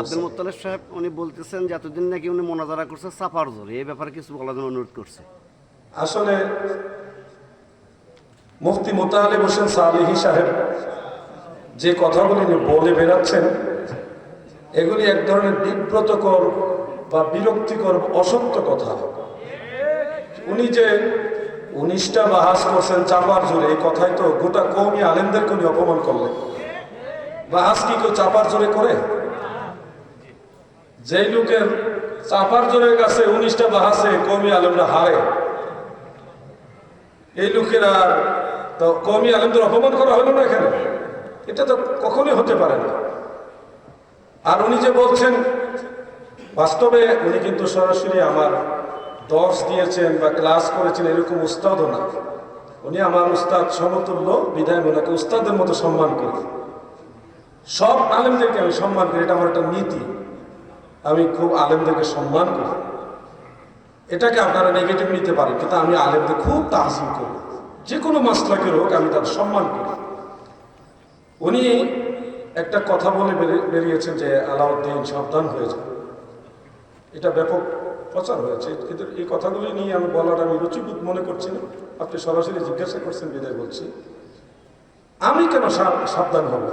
আব্দুল মোত্তালেব সাহেব উনি বলতেছেন যে এতদিন নাকি উনি মোনাজারা করছে চাপার জোরে। এই ব্যাপারে কিছু বলার জন্য অনুরোধ করছে। আসলে মুফতি মোতালেব হোসেন সালিহি সাহেব যে কথাগুলি বলে বেড়াচ্ছেন এগুলি এক ধরনের বিব্রতকর বা বিরক্তিকর অসত্য কথা। উনি যে উনিশটা বাহাস করছেন চাপার জোরে এই কথাই তো গোটা কৌমি আলেমদেরকে উনি অপমান করলেন। বাহাস কি কেউ চাপার জোরে করে? যেই লোকের চাপার জোরের কাছে উনিশটা বাহাসে কৌমি আলেমরা হারে। এই লোকেরা তো কমি আলেমদের অপমান করা হলো না এখানে? এটা তো কখনোই হতে পারে না। আর উনি যে বলছেন, বাস্তবে উনি কিন্তু সরাসরি আমার দর্শ দিয়েছেন বা ক্লাস করেছেন এরকম উস্তাদও না। উনি আমার উস্তাদ সমতুল্য, বিধায় ওনাকে উস্তাদের মতো সম্মান করি সব আলেমদেরকে আমি সম্মান করি, এটা আমার একটা নীতি। আমি খুব আলেমদেরকে সম্মান করি। এটাকে আপনারা নেগেটিভ নিতে পারেন, কিন্তু আমি আলেমদের খুব তাহসিল করি। যে কোনো মাসলাকের হোক, আমি তার সম্মান করি। উনি একটা কথা বলে বেরিয়েছেন যে আলাউদ্দিন সাবধান হয়ে যান। এটা ব্যাপক প্রচার হয়েছে, কিন্তু এই কথাগুলি নিয়ে আমি বলাটা আমি রুচিবোধ মনে করছি না। আপনি সরাসরি জিজ্ঞাসা করছেন, বিদায় বলছি। আমি কেন সাবধান হব?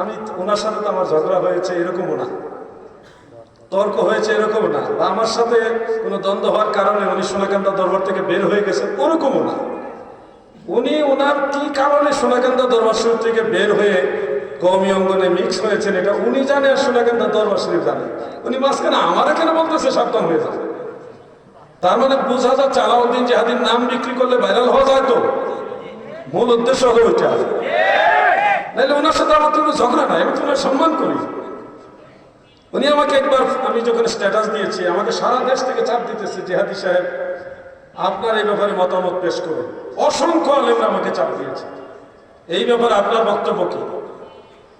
আমি ওনার সাথে তো আমার ঝগড়া হয়েছে, এরকমও না। তর্ক হয়েছে এরকম না। বা আমার সাথে কোনো দ্বন্দ্ব হওয়ার কারণে উনি সোনাকান্দা দরবার থেকে বের হয়ে গেছেন ওরকমও না। উনি ওনার কি কারণে সোনাকান্দা দরবার শরীফ থেকে বের হয়ে কৌমি অঙ্গনে মিক্স হয়েছেন এটা উনি জানে আর সোনাকান্দা দরবার শরীফ জানে। উনি মাঝখানে আমার কেন বলতেছে সাবধান হয়ে যাবে তার মানে বোঝা যায় চালাউদ্দিন জাহাদিন নাম বিক্রি করলে ভাইরাল হওয়া যায় তো? মূল উদ্দেশ্য হলো ওইটা। নাহলে ওনার সাথে আমার কোনো ঝগড়া নাই, আমি তো ওনার সম্মান করি। উনি আমাকে একবার, আমি যখন স্ট্যাটাস দিয়েছি, আমাকে সারা দেশ থেকে চাপ দিতেছে, জেহাদি সাহেব, আপনার এই ব্যাপারে মতামত পেশ করুন। অসংখ্য আলেমরা আমাকে চাপ দিয়েছে। এই ব্যাপারে আপনার বক্তব্য কি?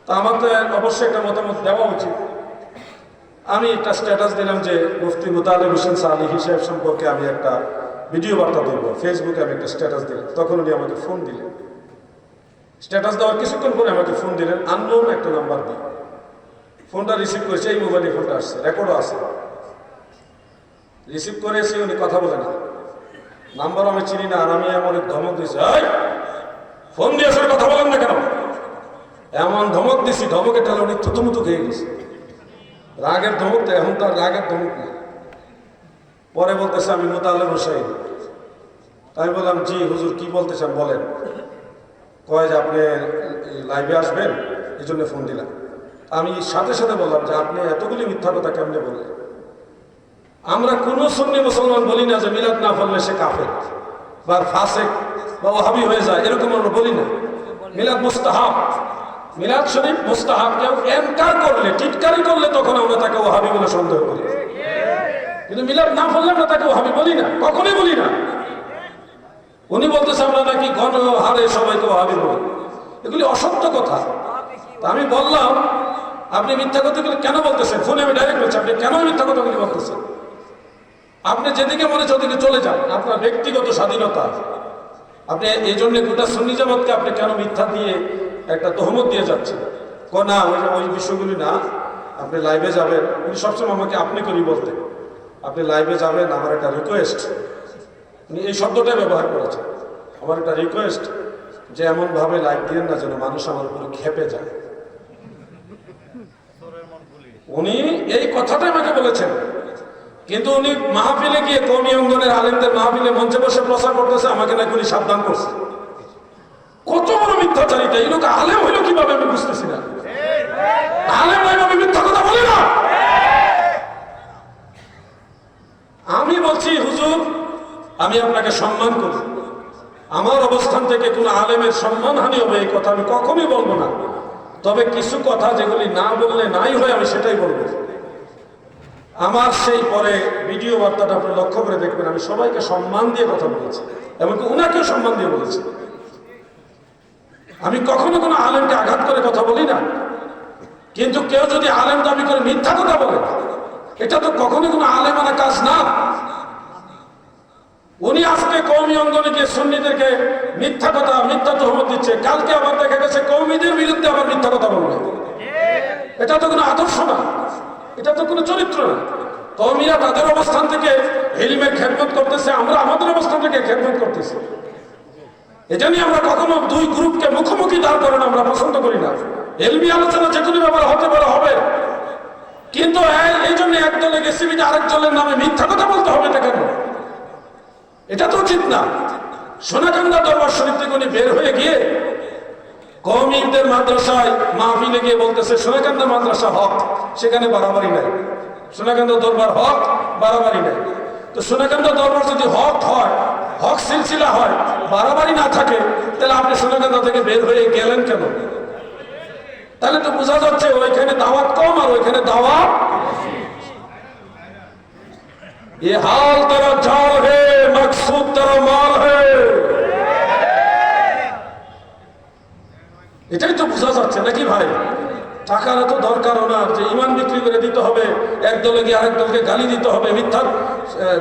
তা আমার তো অবশ্যই একটা মতামত দেওয়া উচিত। আমি একটা স্ট্যাটাস দিলাম যে মুফতি মুতালিব হোসেন সালি সাহেব সম্পর্কে আমি একটা ভিডিও বার্তা দেব ফেসবুকে আমি একটা স্ট্যাটাস দিলাম। তখন উনি আমাকে ফোন দিলেন। স্ট্যাটাস দেওয়ার কিছুক্ষণ পরে আমাকে ফোন দিলেন আননোন একটা নাম্বার দিয়ে ফোনটা রিসিভ করেছে এই মোবাইলে ফোনটা আসছে রেকর্ডও আছে। রিসিভ করে এসে উনি কথা বলে না নাম্বার আমি চিনি না আর আমি এমন ধমক দিয়েছি "এই, ফোন দিয়ে আসলে কথা বলেন না কেন? এমন ধমক দিছি ধমকে টালে উনি থুতুমুতু খেয়ে গেছে। রাগের ধমক তো এখন তার রাগের ধমক নেই। পরে বলতেছে আমি মোতালে বসাই তাই বললাম জি হুজুর কি বলতে চান বলেন? কয় যে আপনি লাইভে আসবেন? এই জন্য ফোন দিলাম। আমি সাথে সাথে বললাম যে আপনি এতগুলি মিথ্যা কথা কেমনে বললেন? আমরা কোনো সন্নি মুসলমান বলি না যে মিলাদ না পড়লে সে কাফের বা ফাসেক বা ওহাবি হয়ে যায়, এরকম আমরা বলি না। মিলাদ মুস্তাহাব। মিলাদ শরীফ মুস্তাহাব, কেউ এনকার করলে, টিটকারি করলে তখন আমরা তাকে ওহাবি বলে সন্দেহ করি। কিন্তু মিলাদ না পড়লে আমরা তাকে ওহাবি বলি না, কখনোই বলি না। উনি বলতেছে, আমরা নাকি ঘন হারে সবাইকে ওহাবি বলি। এগুলি অসত্য কথা। আমি বললাম, আপনি মিথ্যা কথাগুলি কেন বলতেছেন? ফোনে আমি ডাইরেক্ট বলছি, আপনি কেন মিথ্যা কথাগুলি বলতেছেন? আপনি যেদিকে মনে ওদিকে চলে যান, আপনার ব্যক্তিগত স্বাধীনতা আপনি এই জন্য গোটা সুন্নি জামাতকে আপনি কেন মিথ্যা দিয়ে একটা তহমত দিয়ে যাচ্ছেন? ক না, ওই ওই বিষয়গুলি না, আপনি লাইভে যাবেন। উনি সবসময় আমাকে আপনি করি বলতেন, আপনি লাইভে যাবেন, আমার একটা রিকোয়েস্ট উনি এই শব্দটাই ব্যবহার করেছেন। আমার একটা রিকোয়েস্ট যে এমনভাবে লাইভ দিয়েন না যেন মানুষ আমার উপরে খেপে যায়। উনি এই কথাটাই আমাকে বলেছেন। কিন্তু উনি মাহফিলে গিয়ে কমি অঙ্গনের আলেমদের মাহফিলে মঞ্চে বসে প্রচার করতেছে, আমাকে নাকি উনি সাবধান করছে। কত বড় মিথ্যাচারিতা এই লোক আলেম হইল কীভাবে আমি বুঝতেছি না। আলেম নয় আমি মিথ্যা কথা বলি না। আমি বলছি, হুজুর আমি আপনাকে সম্মান করি। আমার অবস্থান থেকে কোনো আলেমের সম্মানহানি হবে, এই কথা আমি কখনোই বলব না। তবে কিছু কথা যেগুলি না বললে নাই হয়, আমি সেটাই বলব। আমার সেই পরে ভিডিও বার্তাটা আপনি লক্ষ্য করে দেখবেন, আমি সবাইকে সম্মান দিয়ে কথা বলেছি, এমনকি ওনাকেও সম্মান দিয়ে বলেছি। আমি কখনো কোনো আলেমকে আঘাত করে কথা বলি না। কিন্তু কেউ যদি আলেম দাবি করে মিথ্যা কথা বলে, এটা তো কখনো কোনো আলেমানা কাজ না। উনি আজকে কৌমি অঙ্গনে গিয়ে সুন্নিদেরকে মিথ্যা কথা, মিথ্যা তহমত দিচ্ছে। কালকে আবার দেখা গেছে কৌমিদের বিরুদ্ধে আবার মিথ্যা কথা বলবে। এটা তো কোনো আদর্শ না। এটা তো কোনো চরিত্র না। কৌমিয়া তাদের অবস্থান থেকে হেলিমের খেদমত করতেছে, আমরা আমাদের অবস্থান থেকে খেদমত করতেছি। এজন্যই আমরা কখনো দুই গ্রুপকে মুখোমুখি দাঁড় করেন আমরা পছন্দ করি না। এলবি আলোচনা যে কোনো ব্যাপারে হতে পারে হবে। কিন্তু এই- জন্য এক দলে গেছি আরেক দলের নামে মিথ্যা কথা বলতে হবে এটা কেন? এটা তো ঠিক না। সোনাকান্দা দরবার শরীফ থেকে উনি বের হয়ে গিয়ে কমিদের মাদ্রাসায় মাহফিলে গিয়ে বলতেছে, সোনাকান্দা মাদ্রাসা হক, সেখানে বাড়াবাড়ি নাই। সোনাকান্দা দরবার হক, বাড়াবাড়ি নাই। তো সোনাকান্দা দরবার যদি হক হয়, হক সিলসিলা হয়, বাড়াবাড়ি না থাকে, তাহলে আপনি সোনাকান্দা থেকে বের হয়ে গেলেন কেন? তাহলে তো বোঝা যাচ্ছে ওইখানে দাওয়াত কম আর ওইখানে দাওয়াত এ হাল তারা চাল হয়ে मकसूद तेरा माल है এটাই তো বোঝা যাচ্ছে নাকি ভাই টাকার এত দরকারও না যে ইমান বিক্রি করে দিতে হবে এক দলে গিয়ে আরেক দলকে গালি দিতে হবে মিথ্যার আহ,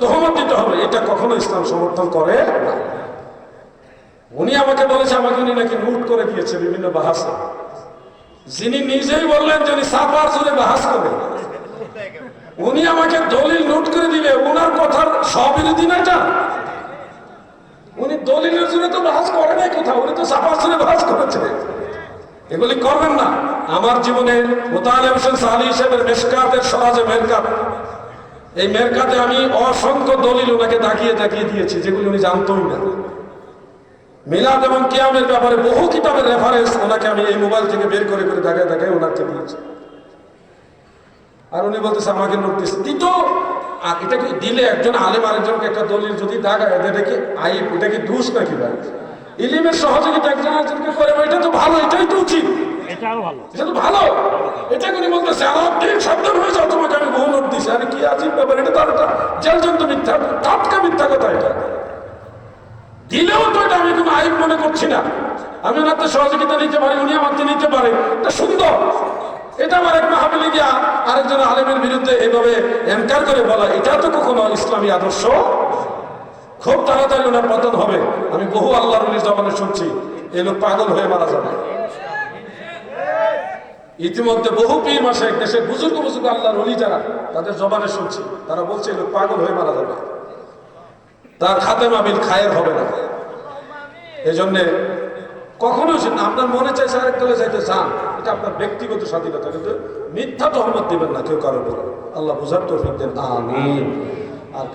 তহমত দিতে হবে এটা কখনো ইসলাম সমর্থন করে না উনি আমাকে বলেছে আমাকে উনি নাকি নোট করে দিয়েছে বিভিন্ন বাহাসে যিনি নিজেই বললেন যে উনি সাফার জুড়ে বাহাস করে উনি আমাকে দলিল নোট করে দিলে ওনার কথার স্ববিরোধী না এটা উনি দলিলের জন্য তো বাহাস করে নাই কোথাও, উনি তো সাফার জুড়ে বাহাস করেছে। এগুলি করবেন না। আমার জীবনে মোতালে হোসেন সাহালি হিসেবে মেসকাতের সরাজে মেরকাত। এই মেরকাতে আমি অসংখ্য দলিল ওনাকে তাকিয়ে তাকিয়ে দিয়েছি, যেগুলি উনি জানতই না। মিলাদ এবং কিয়ামের ব্যাপারে বহু কিতাবের রেফারেন্স ওনাকে আমি এই মোবাইল থেকে বের করে করে দেখায় দেখায় ওনাকে দিয়েছি। আর উনি বলতেছে আমাকে নোট দিচ্ছে দিত আর এটা কি দিলে একজন আলেম আরেকজনকে একটা দলিল যদি দেখায় এটা কি আইব এটা কি দুষ নাকি ভাই? ইলিমের সহযোগিতা একজন আরেকজনকে করে এটা তো ভালো এটাই তো উচিত। এটা তো ভালো। এটা বলতেছে সাবধান হয়ে যাও তোমাকে আমি বহু নোট দিছি। আরে কি আজীব ব্যাপার এটা তো আর একটা জেলজন্ত মিথ্যা টাটকা মিথ্যা কথা এটা। দিলেও তো এটা আমি কোনো আইব মনে করছি না। আমি ওনার তো সহযোগিতা নিতে পারি উনি আমার নিতে পারে এটা সুন্দর। এটা আমার এক মাহাবিলি গিয়া আরেকজন আলেমের বিরুদ্ধে এভাবে এনকার করে বলা, এটা তো কখনো ইসলামী আদর্শ? খুব তাড়াতাড়ি ওনার পতন হবে। আমি বহু আল্লাহর জবানে শুনছি এই লোক পাগল হয়ে মারা যাবে। ইতিমধ্যে বহু পীর মাসে দেশের বুজুর্গ বুজুর্গ আল্লাহর অলি যারা, তাদের জবানে শুনছি, তারা বলছে এই লোক পাগল হয়ে মারা যাবে। তার খাতে মাবিল খায়ের হবে না। এই জন্যে কখনো আপনার মনে চাইছে আরেক দলে যাইতে চান এটা আপনার ব্যক্তিগত স্বাধীনতা, কিন্তু মিথ্যা তহমত দেবেন না কেউ উপর। আল্লাহ বুঝার তো দেন। আর